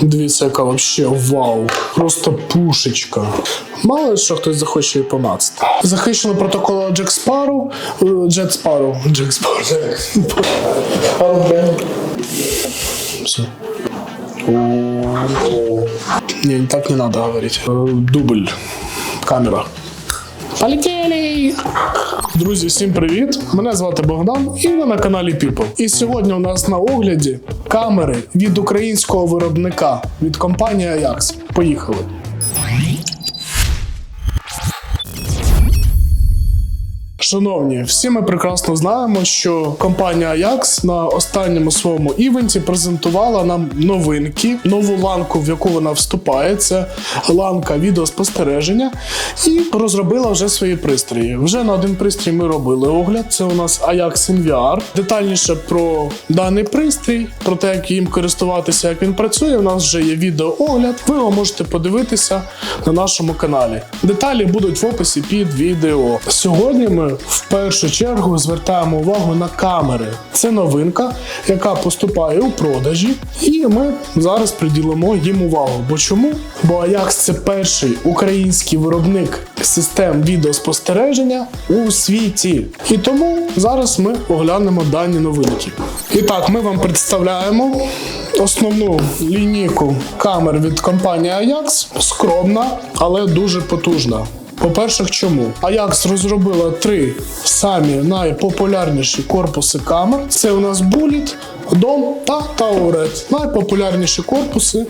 Дивіться, яка вообще вау. Просто пушечка. Мало що хтось захоче її помацати. Захищено протокола Джек Спару. Джет Спару. Джек Спару. Все. Не, так не надо говорить. Э, Дубль. Камера. Полетели! Друзі, всім привіт! Мене звати Богдан і ви на каналі People. І сьогодні у нас на огляді камери від українського виробника від компанії Ajax. Поїхали! Шановні, всі ми прекрасно знаємо, що компанія Ajax на останньому своєму івенті презентувала нам новинки, нову ланку, в яку вона вступає. Це ланка відеоспостереження, і розробила вже свої пристрої. Вже на один пристрій ми робили огляд. Це у нас Ajax NVR. Детальніше про даний пристрій, про те, як їм користуватися, як він працює. У нас вже є відеоогляд. Ви його можете подивитися на нашому каналі. Деталі будуть в описі під відео. Сьогодні ми в першу чергу звертаємо увагу на камери. Це новинка, яка поступає у продажі, і ми зараз приділимо їм увагу. Бо чому? Бо Ajax це перший український виробник систем відеоспостереження у світі. І тому зараз ми оглянемо дані новинки. І так, ми вам представляємо основну лінійку камер від компанії Ajax. Скромна, але дуже потужна. По-перше, чому? Ajax розробила три самі найпопулярніші корпуси камер. Це у нас Bullet, Dom та Tauret. Найпопулярніші корпуси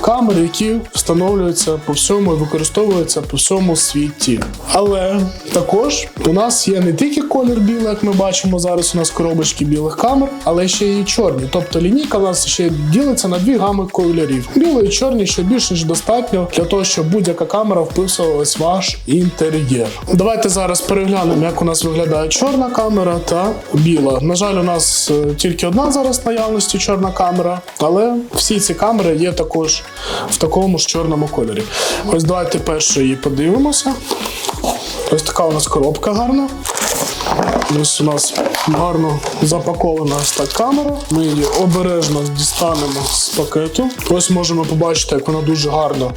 камер, які встановлюються по всьому і використовуються по всьому світі. Але також у нас є не тільки колір білий, як ми бачимо зараз. У нас коробочки білих камер, але ще й чорні. Тобто лінійка у нас ще ділиться на дві гами кольорів: білий і чорний, що більш ніж достатньо для того, щоб будь-яка камера вписувалась в ваш інтер'єр. Давайте зараз переглянемо, як у нас виглядає чорна камера та біла. На жаль, у нас е, тільки одна зараз наявності чорна камера, але всі ці камери є також в такому ж чорному кольорі. Ось давайте перше її подивимося. Ось така у нас коробка гарна. Ось у нас гарно запакована ось камера. Ми її обережно дістанемо з пакету. Ось можемо побачити, як вона дуже гарно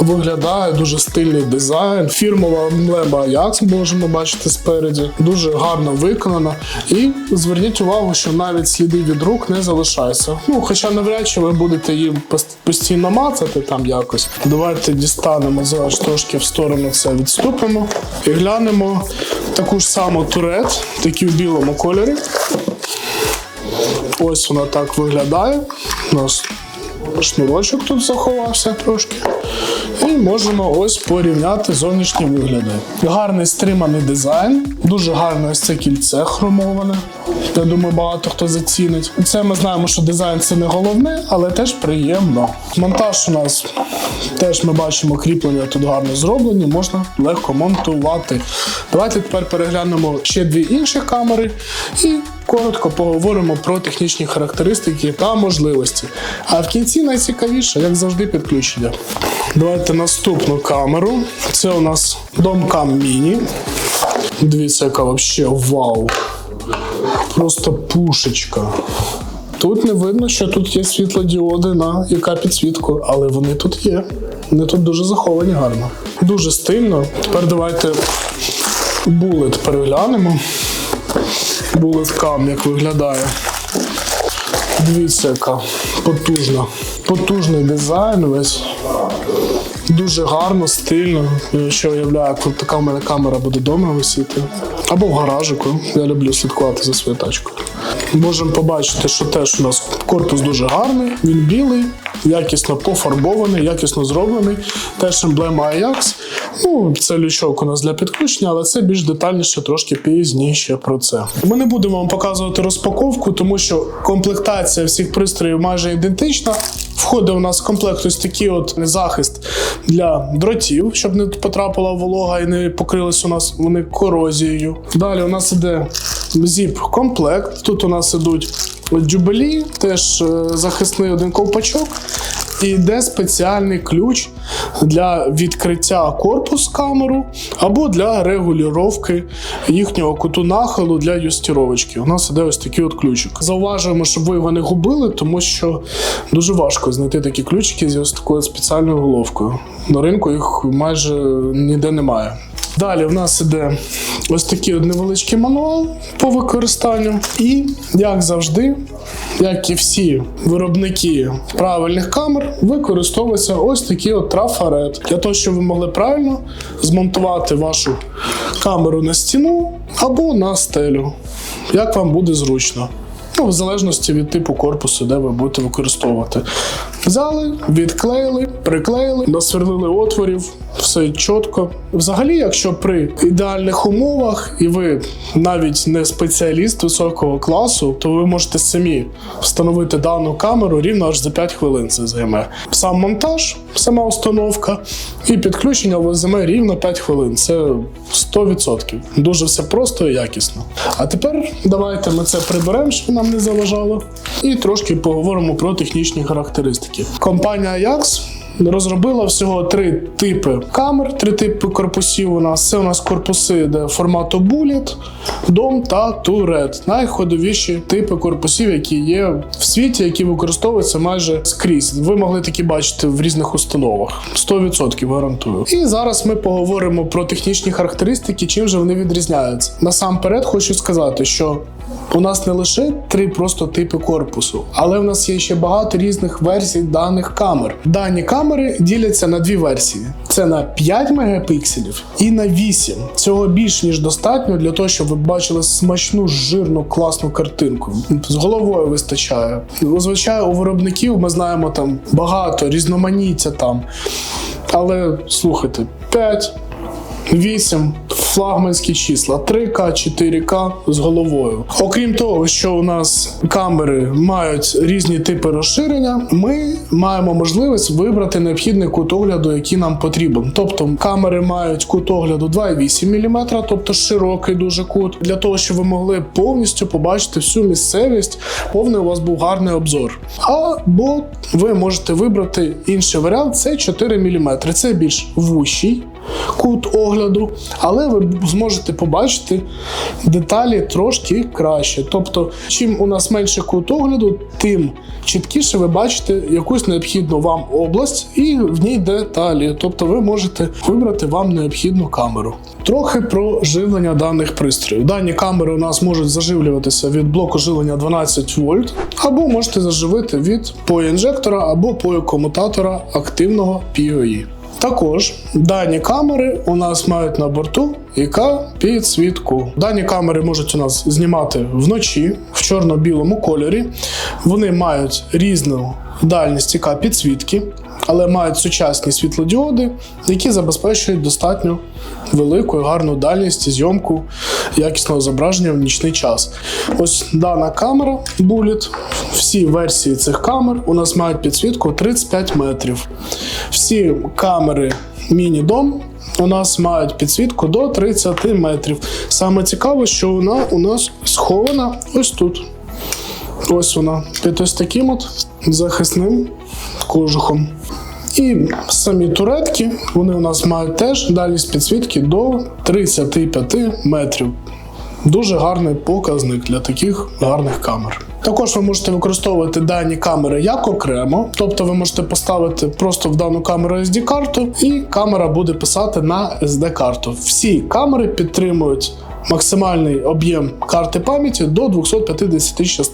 виглядає, дуже стильний дизайн. Фірмова емблема Ajax можемо бачити спереді. Дуже гарно виконана. І зверніть увагу, що навіть сліди від рук не залишаються. Ну, хоча навряд чи ви будете її постійно мацати там якось. Давайте дістанемо зараз трошки в сторону це відступимо і глянемо таку ж саму турет, такі в білому кольорі. Ось вона так виглядає. У нас шнурочок тут заховався трошки. І можемо ось порівняти зовнішні вигляди. Гарний стриманий дизайн, дуже гарне ось це кільце хромоване. Я думаю, багато хто зацінить. Це ми знаємо, що дизайн це не головне, але теж приємно. Монтаж у нас теж ми бачимо кріплення тут гарно зроблені, можна легко монтувати. Давайте тепер переглянемо ще дві інші камери і коротко поговоримо про технічні характеристики та можливості. А в кінці найцікавіше, як завжди, підключення. Давайте наступну камеру. Це у нас Domcam Mini. Дивіться, яка взагалі вау. Просто пушечка. Тут не видно, що тут є світлодіоди на яка підсвітку, але вони тут є. Вони тут дуже заховані гарно. Дуже стильно. Тепер давайте булет переглянемо. Булет кам, як виглядає. Дивіться, яка потужна. Потужний дизайн весь. Дуже гарно, стильно. Ще уявляю, як така в мене камера буде вдома висіти. Або в гаражику. Я люблю слідкувати за своєю тачкою. Можемо побачити, що теж у нас корпус дуже гарний, він білий, якісно пофарбований, якісно зроблений. Теж емблема Ajax. Ну, це лючок у нас для підключення, але це більш детальніше, трошки пізніше про це. Ми не будемо вам показувати розпаковку, тому що комплектація всіх пристроїв майже ідентична. Входить у нас в комплект ось такий от захист для дротів, щоб не потрапила волога і не покрились у нас вони корозією. Далі у нас іде зіп-комплект. Тут у нас ідуть джубелі, теж е, захисний один ковпачок. І йде спеціальний ключ для відкриття корпус камеру або для регулювання їхнього куту нахилу для юстіровочки. У нас іде ось такий от ключик. Зауважуємо, щоб ви його не губили, тому що дуже важко знайти такі ключики з ось такою спеціальною головкою. На ринку їх майже ніде немає. Далі в нас іде ось такий невеличкий мануал по використанню. І, як завжди, як і всі виробники правильних камер, використовується ось такий от трафарет. Для того, щоб ви могли правильно змонтувати вашу камеру на стіну або на стелю. Як вам буде зручно. Ну, в залежності від типу корпусу, де ви будете використовувати. Взяли, відклеїли, приклеїли, насверлили отворів, все чітко. Взагалі, якщо при ідеальних умовах, і ви навіть не спеціаліст високого класу, то ви можете самі встановити дану камеру рівно аж за 5 хвилин. Це займе сам монтаж, сама установка і підключення вас займе рівно 5 хвилин. Це 100%. Дуже все просто і якісно. А тепер давайте ми це приберемо, щоб нам не заважало, і трошки поговоримо про технічні характеристики. Компанія Ajax розробила всього три типи камер, три типи корпусів. У нас це у нас корпуси, де формату Bullet, DOM та Turret. Найходовіші типи корпусів, які є в світі, які використовуються майже скрізь. Ви могли такі бачити в різних установах. 100% гарантую. І зараз ми поговоримо про технічні характеристики, чим же вони відрізняються. Насамперед хочу сказати, що у нас не лише три просто типи корпусу, але в нас є ще багато різних версій даних камер. Дані камери діляться на дві версії: це на 5 мегапікселів і на 8. Цього більш ніж достатньо для того, щоб ви бачили смачну, жирну, класну картинку. З головою вистачає. Зазвичай у виробників ми знаємо там багато різноманіття там. Але слухайте, 5 8 флагманські числа 3К, 4К з головою. Окрім того, що у нас камери мають різні типи розширення, ми маємо можливість вибрати необхідний кут огляду, який нам потрібен. Тобто камери мають кут огляду 2,8 мм, тобто широкий дуже кут, для того, щоб ви могли повністю побачити всю місцевість, повний у вас був гарний обзор. Або ви можете вибрати інший варіант це 4 мм. Це більш вущий кут огляду, але ви зможете побачити деталі трошки краще. Тобто, чим у нас менше кут огляду, тим чіткіше ви бачите якусь необхідну вам область і в ній деталі. Тобто ви можете вибрати вам необхідну камеру. Трохи про живлення даних пристроїв. Дані камери у нас можуть заживлюватися від блоку живлення 12 вольт, або можете заживити від поінжектора або комутатора активного PoE. Також дані камери у нас мають на борту яка підсвітку. Дані камери можуть у нас знімати вночі в чорно-білому кольорі. Вони мають різну дальність яка підсвітки, але мають сучасні світлодіоди, які забезпечують достатньо велику і гарну дальність і зйомку якісного зображення в нічний час. Ось дана камера Bullet. Всі версії цих камер у нас мають підсвітку 35 метрів. Всі камери Міні-Дом у нас мають підсвітку до 30 метрів. Саме цікаве, що вона у нас схована ось тут. Ось вона під ось таким от захисним кожухом. І самі туретки, вони у нас мають теж дальність підсвітки до 35 метрів. Дуже гарний показник для таких гарних камер. Також ви можете використовувати дані камери як окремо, тобто ви можете поставити просто в дану камеру SD-карту, і камера буде писати на SD-карту. Всі камери підтримують максимальний об'єм карти пам'яті до 256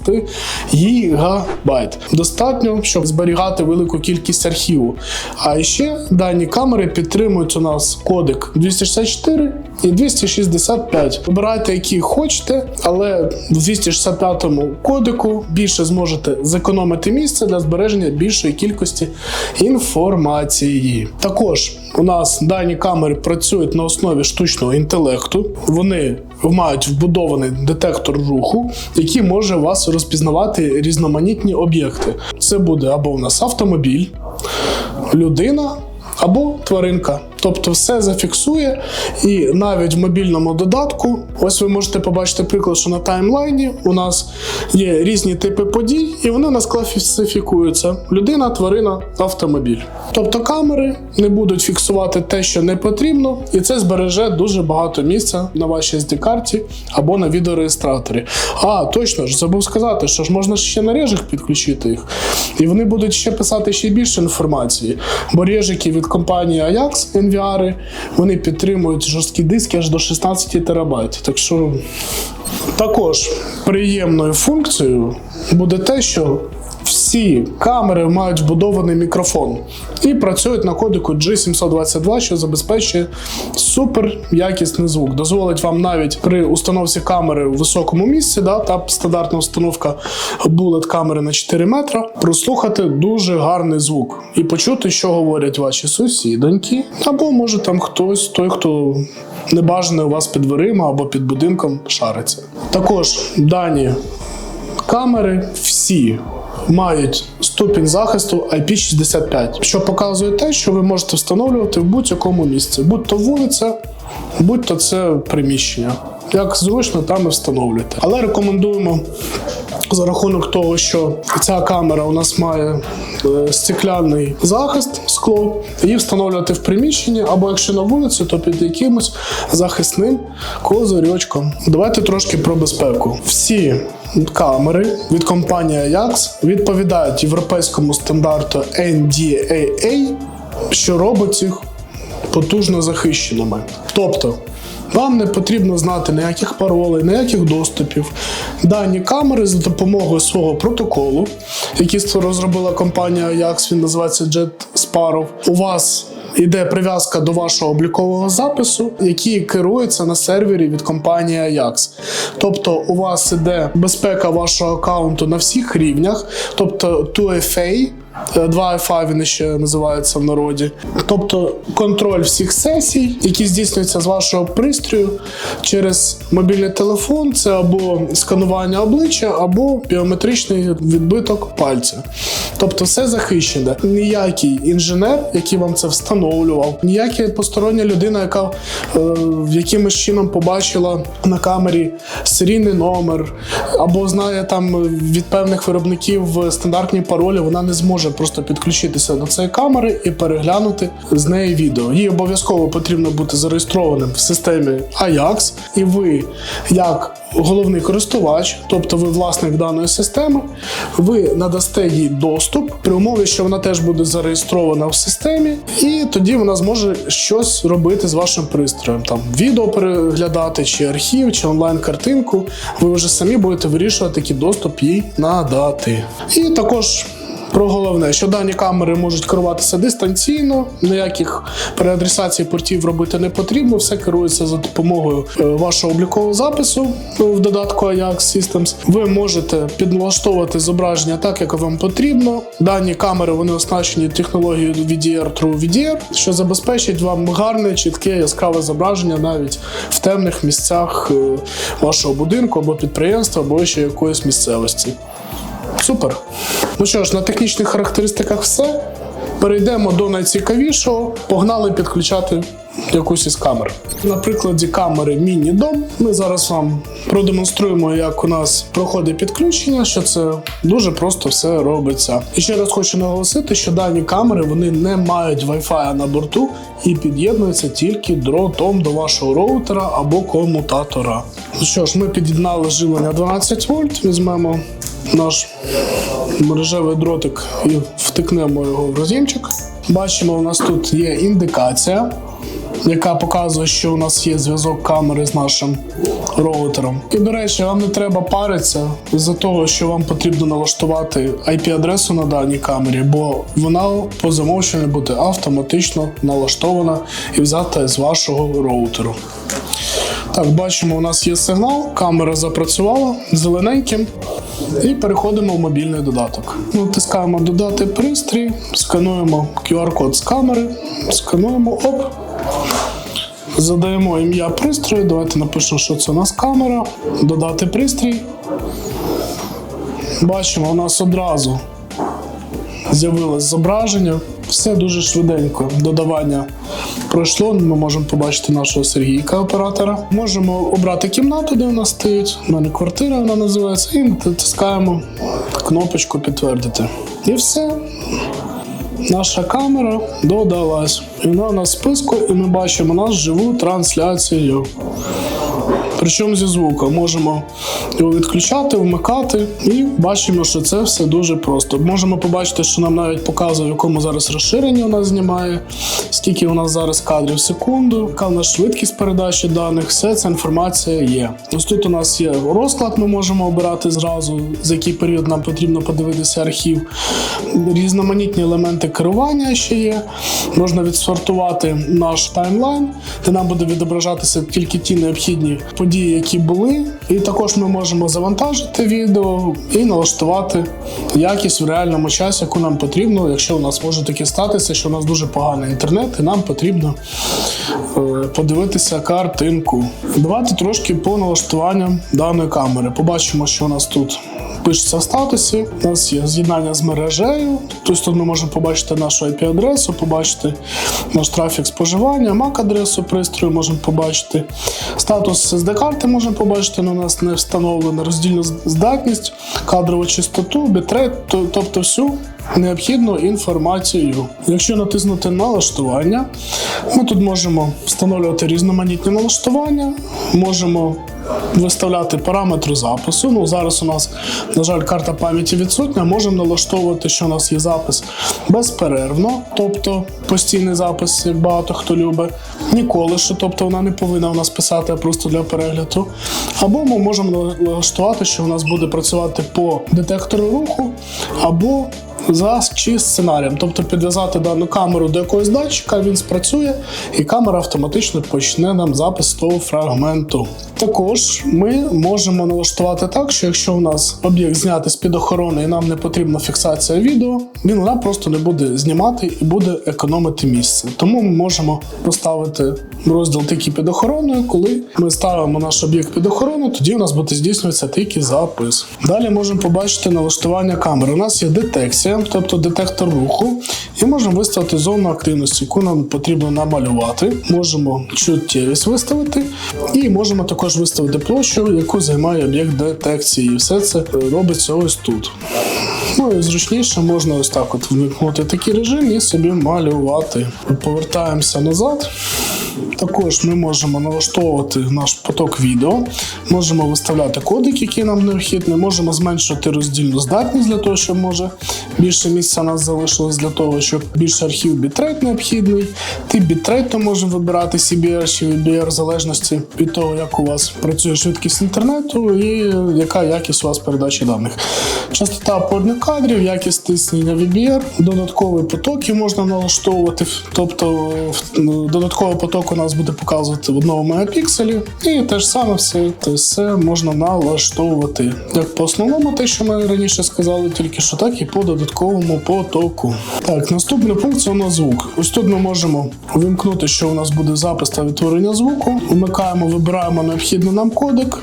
ГБ. Достатньо, щоб зберігати велику кількість архіву. А ще дані камери підтримують у нас кодек 264 і 265. Вибирайте, які хочете, але в 265 кодеку більше зможете зекономити місце для збереження більшої кількості інформації. Також у нас дані камери працюють на основі штучного інтелекту. Вони мають вбудований детектор руху, який може вас розпізнавати різноманітні об'єкти. Це буде або у нас автомобіль, людина або тваринка. Тобто все зафіксує, і навіть в мобільному додатку, ось ви можете побачити приклад, що на таймлайні у нас є різні типи подій, і вони у нас класифікуються: людина, тварина, автомобіль. Тобто камери не будуть фіксувати те, що не потрібно, і це збереже дуже багато місця на вашій SD-карті або на відеореєстраторі. А, точно ж, забув сказати, що ж можна ще на режих підключити їх. І вони будуть ще писати ще більше інформації. Бо режики від компанії Ajax NVR, вони підтримують жорсткі диски аж до 16 терабайт. Так що також приємною функцією буде те, що всі камери мають вбудований мікрофон і працюють на кодику G722, що забезпечує супер якісний звук. Дозволить вам навіть при установці камери у високому місці, да, та стандартна установка булет камери на 4 метра, прослухати дуже гарний звук і почути, що говорять ваші сусідоньки, або може там хтось, той, хто небажаний у вас під дверима або під будинком шариться. Також дані камери всі мають ступінь захисту IP65, що показує те, що ви можете встановлювати в будь-якому місці, будь то вулиця, будь то це приміщення. Як зручно, там і встановлюєте. Але рекомендуємо за рахунок того, що ця камера у нас має е, стекляний захист, скло, її встановлювати в приміщенні, або якщо на вулиці, то під якимось захисним козирьочком. Давайте трошки про безпеку. Всі камери від компанії Ajax відповідають європейському стандарту NDAA, що робить їх потужно захищеними. Тобто, вам не потрібно знати ніяких паролей, ніяких доступів. Дані камери за допомогою свого протоколу, який розробила компанія Ajax, він називається Jet Sparrow, у вас Іде прив'язка до вашого облікового запису, який керується на сервері від компанії Ajax. Тобто у вас іде безпека вашого аккаунту на всіх рівнях, тобто 2FA, 2FA він ще називається в народі. Тобто контроль всіх сесій, які здійснюються з вашого пристрою через мобільний телефон, це або сканування обличчя, або біометричний відбиток пальця. Тобто все захищене. Ніякий інженер, який вам це встановлював, ніяка постороння людина, яка е, якимось чином побачила на камері серійний номер, або знає там від певних виробників стандартні паролі, вона не зможе просто підключитися до цієї камери і переглянути з неї відео. Їй обов'язково потрібно бути зареєстрованим в системі Ajax, і ви, як головний користувач, тобто ви власник даної системи, ви надасте їй доступ при умові, що вона теж буде зареєстрована в системі, і тоді вона зможе щось робити з вашим пристроєм. Там відео переглядати, чи архів, чи онлайн-картинку. Ви вже самі будете вирішувати, який доступ їй надати. І також. Про головне, що дані камери можуть керуватися дистанційно, ніяких переадресацій портів робити не потрібно, все керується за допомогою е, вашого облікового запису ну, в додатку Ajax Systems. Ви можете підлаштовувати зображення так, як вам потрібно. Дані камери вони оснащені технологією VDR True VDR, що забезпечить вам гарне, чітке, яскраве зображення навіть в темних місцях е, вашого будинку або підприємства, або ще якоїсь місцевості. Супер. Ну що ж, на технічних характеристиках все. Перейдемо до найцікавішого. Погнали підключати якусь із камер. На прикладі камери міні-дом ми зараз вам продемонструємо, як у нас проходить підключення, що це дуже просто все робиться. І ще раз хочу наголосити, що дані камери вони не мають Wi-Fi на борту і під'єднуються тільки дротом до вашого роутера або комутатора. Ну що ж, ми під'єднали живлення 12 вольт, візьмемо наш мережевий дротик і втикнемо його в роз'ємчик. Бачимо, у нас тут є індикація, яка показує, що у нас є зв'язок камери з нашим роутером. І, до речі, вам не треба паритися з-за того, що вам потрібно налаштувати IP-адресу на даній камері, бо вона по замовченню буде автоматично налаштована і взята з вашого роутеру. Так, бачимо, у нас є сигнал, камера запрацювала зелененьким. І переходимо в мобільний додаток. Натискаємо Додати пристрій, скануємо QR-код з камери, скануємо оп. Задаємо ім'я пристрою. Давайте напишемо, що це у нас камера. Додати пристрій. Бачимо, у нас одразу з'явилось зображення. Все дуже швиденько. Додавання пройшло. Ми можемо побачити нашого Сергійка, оператора. Можемо обрати кімнату, де нас стоїть. У мене квартира вона називається, і натискаємо кнопочку підтвердити. І все. Наша камера додалась. І вона у нас в списку, і ми бачимо нашу живу трансляцію. Причому зі звуком можемо його відключати, вмикати, і бачимо, що це все дуже просто. Можемо побачити, що нам навіть показує, в якому зараз розширенні у нас знімає, скільки у нас зараз кадрів в секунду, яка у нас швидкість передачі даних, все ця інформація є. Ось тут у нас є розклад, ми можемо обирати зразу, за який період нам потрібно подивитися архів. Різноманітні елементи керування ще є. Можна відсортувати наш таймлайн, де нам буде відображатися тільки ті необхідні події, які були. І також ми можемо завантажити відео і налаштувати якість в реальному часі, яку нам потрібно, якщо у нас може таке статися, що у нас дуже поганий інтернет, і нам потрібно е, подивитися картинку. Давайте трошки по налаштуванням даної камери. Побачимо, що у нас тут пишеться в статусі. У нас є з'єднання з мережею. Тобто ми можемо побачити нашу IP-адресу, побачити наш трафік споживання, MAC-адресу пристрою можемо побачити. Статус SD-карти можемо побачити, але у нас не встановлена роздільну здатність, кадрову чистоту, бітрейт, тобто всю необхідну інформацію. Якщо натиснути налаштування, ми тут можемо встановлювати різноманітні налаштування, можемо виставляти параметри запису. Ну, зараз у нас, на жаль, карта пам'яті відсутня. Можемо налаштовувати, що у нас є запис безперервно, тобто постійний запис, як багато хто любить. Ніколи що, тобто вона не повинна у нас писати, а просто для перегляду. Або ми можемо налаштувати, що у нас буде працювати по детектору руху, або за чи сценарієм, тобто підв'язати дану камеру до якогось датчика, він спрацює, і камера автоматично почне нам запис того фрагменту. Також ми можемо налаштувати так, що якщо у нас об'єкт знятий з під охорони і нам не потрібна фіксація відео, він вона просто не буде знімати і буде економити місце. Тому ми можемо поставити розділ тільки під охороною. Коли ми ставимо наш об'єкт під охорону, тоді у нас буде здійснюватися тільки запис. Далі можемо побачити налаштування камери. У нас є детекція, тобто детектор руху, і можемо виставити зону активності, яку нам потрібно намалювати. Можемо чуттєвість виставити, і можемо також виставити площу, яку займає об'єкт детекції. І все це робиться ось тут. Ну і зручніше можна ось так от вмикнути такий режим і собі малювати. Повертаємося назад. Також ми можемо налаштовувати наш поток відео, можемо виставляти кодик, який нам необхідний, можемо зменшити роздільну здатність для того, щоб може більше місця у нас залишилось для того, щоб більше архів бітрейт необхідний. Тип бітрейту можемо вибирати CBR чи VBR в залежності від того, як у вас працює швидкість інтернету і яка якість у вас передачі даних. Частота опорних кадрів, якість тиснення VBR, додаткові потоки можна налаштовувати, тобто додатковий поток у нас буде показувати в одному мегапікселі, і те ж саме все, це все можна налаштовувати як по основному, те, що ми раніше сказали, тільки що так і по додатковому потоку. Так, наступний пункт це у нас звук. Ось тут ми можемо вимкнути, що у нас буде запис та відтворення звуку. Вмикаємо, вибираємо необхідний нам кодек.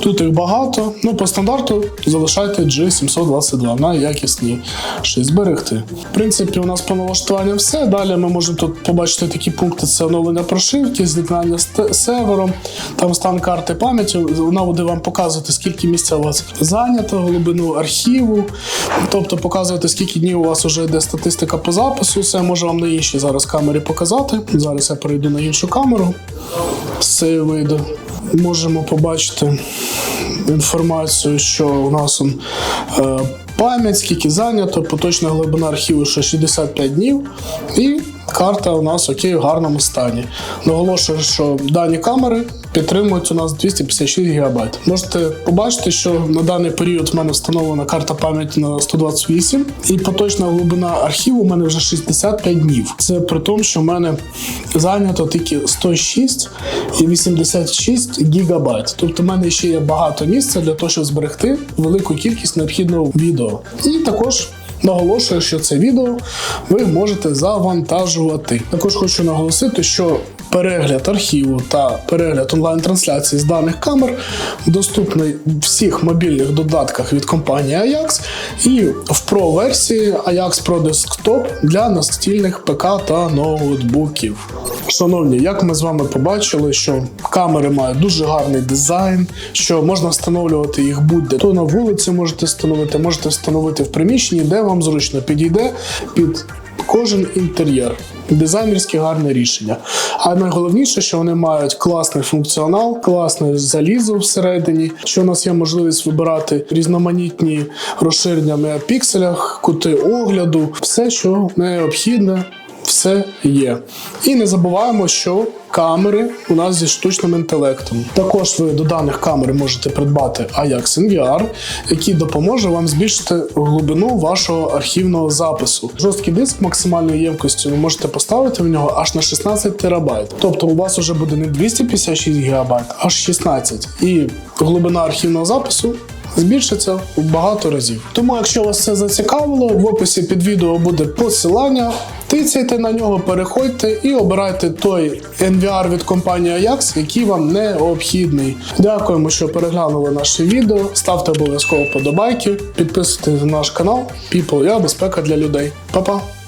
Тут їх багато. Ну, по стандарту залишайте G722 на найякісніше зберегти. В принципі, у нас по налаштуванню все. Далі ми можемо тут побачити такі пункти: це оновлення прошивки, з'єднання з сервером, там стан карти пам'яті. Вона буде вам показувати, скільки місця у вас зайнято, глибину архіву, тобто показувати, скільки днів у вас вже йде статистика по запису. Це може вам на іншій зараз камері показати. Зараз я перейду на іншу камеру. З цієї. Можемо побачити інформацію, що у нас е, пам'ять, скільки зайнято, поточна глибина архіву ще 65 днів, і карта у нас окей в гарному стані. Наголошую, що дані камери підтримують у нас 256 ГБ. Можете побачити, що на даний період в мене встановлена карта пам'яті на 128, і поточна глибина архіву у мене вже 65 днів. Це при тому, що в мене зайнято тільки 106 і 86 гігабайт. Тобто в мене ще є багато місця для того, щоб зберегти велику кількість необхідного відео. І також Наголошую, що це відео ви можете завантажувати. Також хочу наголосити, що перегляд архіву та перегляд онлайн-трансляції з даних камер доступний в всіх мобільних додатках від компанії Ajax і в Pro-версії Ajax Pro Desktop для настільних ПК та ноутбуків. Шановні, як ми з вами побачили, що камери мають дуже гарний дизайн, що можна встановлювати їх будь-де. То на вулиці можете встановити, можете встановити в приміщенні, де вам зручно підійде під кожен інтер'єр. Дизайнерське гарне рішення. А найголовніше, що вони мають класний функціонал, класне залізо всередині, що у нас є можливість вибирати різноманітні розширення на пікселях, кути огляду, все, що необхідне, все є. І не забуваємо, що камери у нас зі штучним інтелектом. Також ви до даних камер можете придбати Ajax NVR, який допоможе вам збільшити глибину вашого архівного запису. Жорсткий диск максимальної ємкості ви можете поставити в нього аж на 16 терабайт. Тобто у вас вже буде не 256 гігабайт, аж 16. І глибина архівного запису збільшиться в багато разів. Тому, якщо вас це зацікавило, в описі під відео буде посилання. Тицяйте на нього, переходьте і обирайте той NVR від компанії Ajax, який вам необхідний. Дякуємо, що переглянули наше відео. Ставте обов'язково подобайки, підписуйтесь на наш канал. People, я безпека для людей. Па-па!